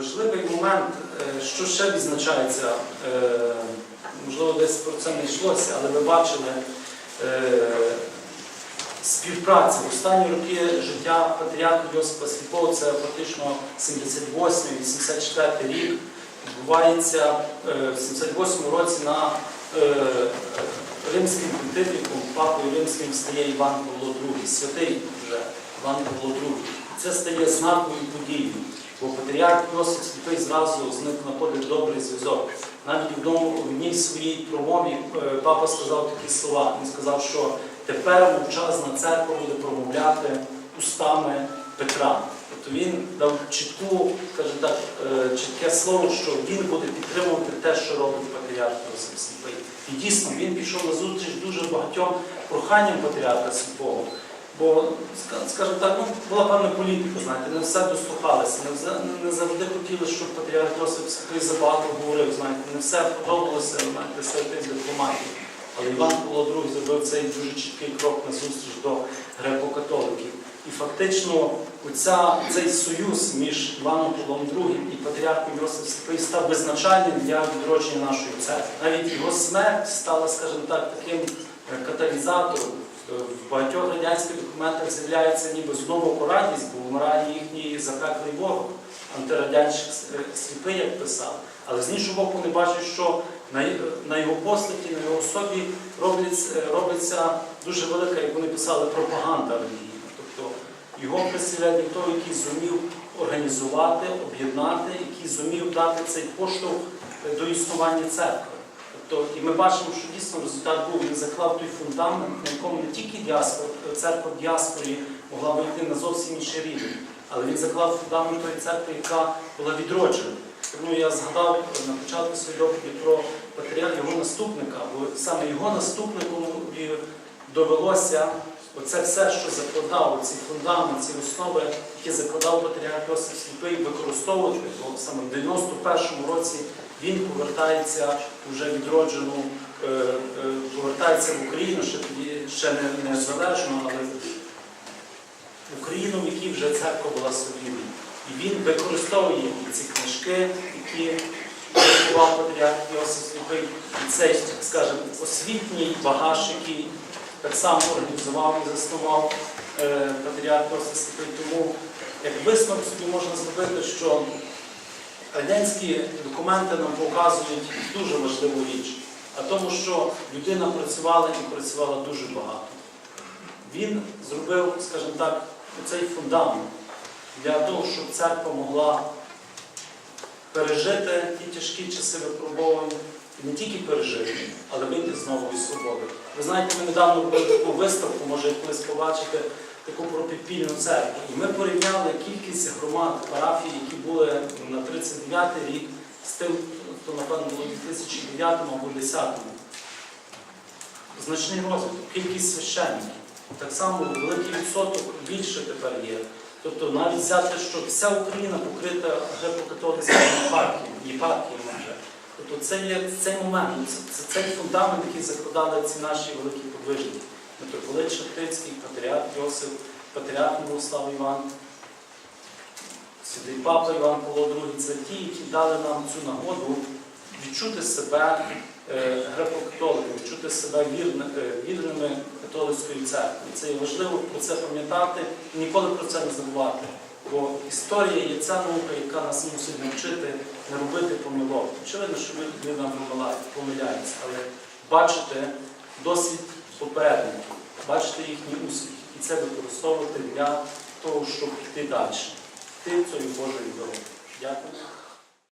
важливий момент, е, що ще відзначається, е, можливо, десь про це не йшлося, але ви бачили е, співпраця. В останні роки життя патріарха Йосипа Сліпова, це фактично 78-84 рік, відбувається в 78 році на римським понтифіком, папою римським стає Іван Павло II, святий вже Іван Павло II. Це стає знаковою подією. Бо патріарх Йосип Сліпий зразу з ним знаходить добрий зв'язок. Навіть в в одній своїй промові е, папа сказав такі слова. Він сказав, що тепер мовчазна церква буде промовляти устами Петра. Тобто він дав чітку, каже так, е, чітке слово, що він буде підтримувати те, що робить патріарх Йосип Сліпий. І дійсно він пішов на зустріч дуже багатьом проханням патріарха Сліпого. Бо, ска- скажімо так, ну, була певна політика, знаєте, не все дослухалися, не, вза- не завжди хотіли, щоб патріарх Йосип забагато говорив, знаєте, не все подобалося, знаєте, святий дипломатії. Але Іван Павло II зробив цей дуже чіткий крок на зустріч до греко-католиків. І фактично оця, цей союз між Іваном Павлом II і патріархом Йосип Святий став визначальним для відродження нашої церкви. Навіть його смерть стала, скажімо так, таким каталізатором. Е, В багатьох радянських документах з'являється ніби з одного боку радість, бо вмирає їхній запеклий ворог, антирадянський е, сліпий, як писав. Але з іншого боку, вони бачать, що на, його постаті, на його особі робиться, е, дуже велика, як вони писали, пропаганда релігійна. Тобто його представляє той, який зумів організувати, об'єднати, який зумів дати цей поштовх е, до існування церкви. Тобто, і ми бачимо, що дійсно результат був, він заклав той фундамент, на якому не тільки діаспор, церква в діаспорі могла вийти на зовсім інший рівень, але він заклав фундамент тої церкви, яка була відроджена. Тому я згадав на початку своєї доповіді про патріарха його наступника, бо саме його наступнику довелося оце все, що закладав, ці фундаменти, ці основи, які закладав патріарх Йосиф Сліпий, використовувати, бо саме в 91-му році він повертається вже відроджену, е, е, повертається в Україну, ще тоді ще не, не залежно, але Україну, в якій вже церква була солідна. І він використовує ці книжки, які друкував патріарх Йосиф Сліпий, і цей, скажімо, освітній багаж, який так само організував і заснував е, патріарх Йосиф Сліпий. Тому як висновок собі можна зробити, що радянські документи нам показують дуже важливу річ, а тому, що людина працювала і працювала дуже багато. Він зробив, скажімо так, цей фундамент для того, щоб церква могла пережити ті тяжкі часи випробувань, і не тільки пережити, але вийти з нової свободи. Ви знаєте, ми недавно робили таку виставку, може колись побачите, таку про церкву. І ми порівняли кількість громад, парафій, які були на 39-й рік, з тим, хто, напевно, було у 2009 або 2010. Значний розвиток, кількість священників. Так само великий відсоток більше тепер є. Тобто навіть взяти, що вся Україна покрита греко-католицькими єпархіями, вже. Тобто це є цей момент, це цей фундамент, який закладали ці наші великі подвижники. Митрополит Шептицький, патріарх Йосип, патріарх Мирослав Іван, святий Папа Іван Павло II. Це ті, які дали нам цю нагоду відчути себе е, греко-католиками, відчути себе е, вірними католицької церкви. Це є важливо про це пам'ятати і ніколи про це не забувати. Бо історія є ця наука, яка нас мусить навчити не робити помилок. Очевидно, що ми, нам помиляємося, але бачити досвід попередників, бачити їхній успіх і це використовувати для того, щоб йти далі, йти цією Божою дорогою. Дякую.